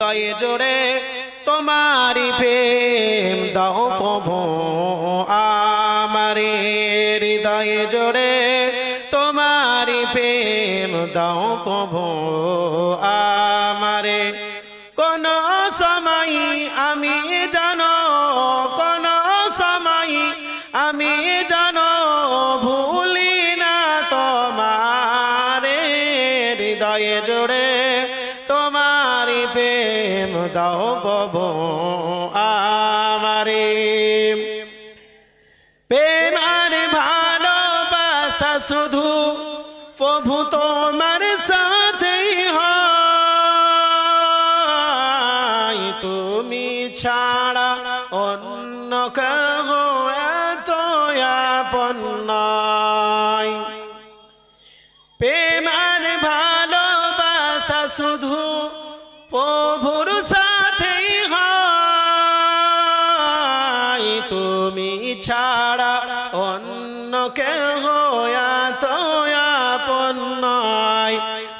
হৃদয়ে জোরে তোমারি প্রেম দাও প্রভু আমারে। হৃদয়ে জোরে তোমারি প্রেম দাও প্রভু আমারে। কোন সময় আমি জানো, কোন সময় আমি জানো, ভুলি না তোমারে। হৃদয়ে জোরে প্রেম দাও প্রভু আমারে। প্রেম ভালোবাসা শুধু প্রভু তোমার সাথেই হয়। তুমি ছাড়া অন্য কেহ এত আপন নয়। প্রেম আর ভালোবাসা শুধু প্রভুর ছাড়া অন্য কেহ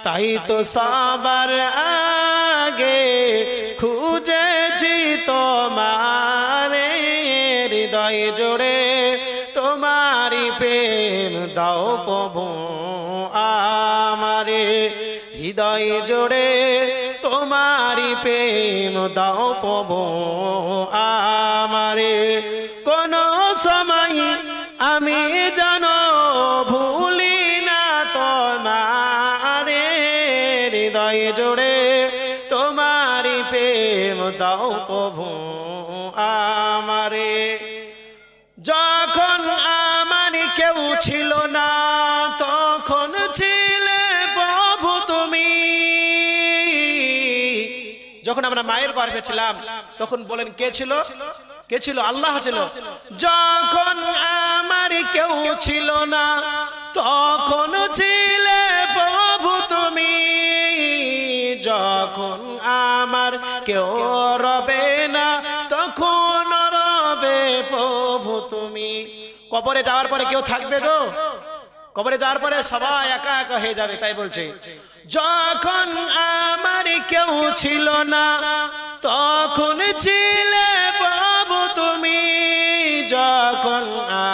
তাই তো সবার আগে খুঁজেছি তোমারে হৃদয় জোড়ে। তোমারি প্রেম দাও প্রভু আমারে। হৃদয় জোড়ে তোমারি প্রেম দাও প্রভু কোন সময় আমি জানো ভুলি না তোমারে, হৃদয় জোড়ে তোমারি প্রেম দাও প্রভু আমারে। যখন আমার কেউ ছিল না, তখন ছিলে প্রভু তুমি। যখন আমরা মায়ের গর্ভে ছিলাম, তখন বলেন কে ছিল? কে ছিল? আল্লাহ ছিল। যখন আমার কেউ ছিল না, তখন ছিলে প্রভু তুমি। যখন আমার কেউ রবে না, তখন রবে প্রভু তুমি। কবরে যাওয়ার পরে কেউ থাকবে গো? কবরে যাওয়ার পরে সবাই একা একা হয়ে যাবে, তাই বলছে। যখন আমার কেউ ছিল না, তখন ছিলে প্রভু যখন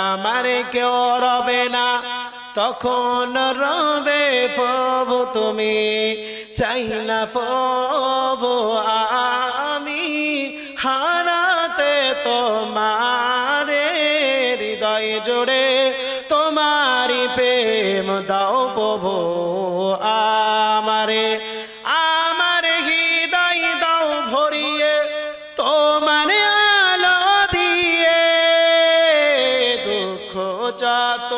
আমার কেউ রবে না। তখন রবে প্রভু তুমি, চাই না প্রভু আমি। হারাতে তোমারে, হৃদয় জোড়ে তোমারি প্রেম দাও প্রভু আমারে যত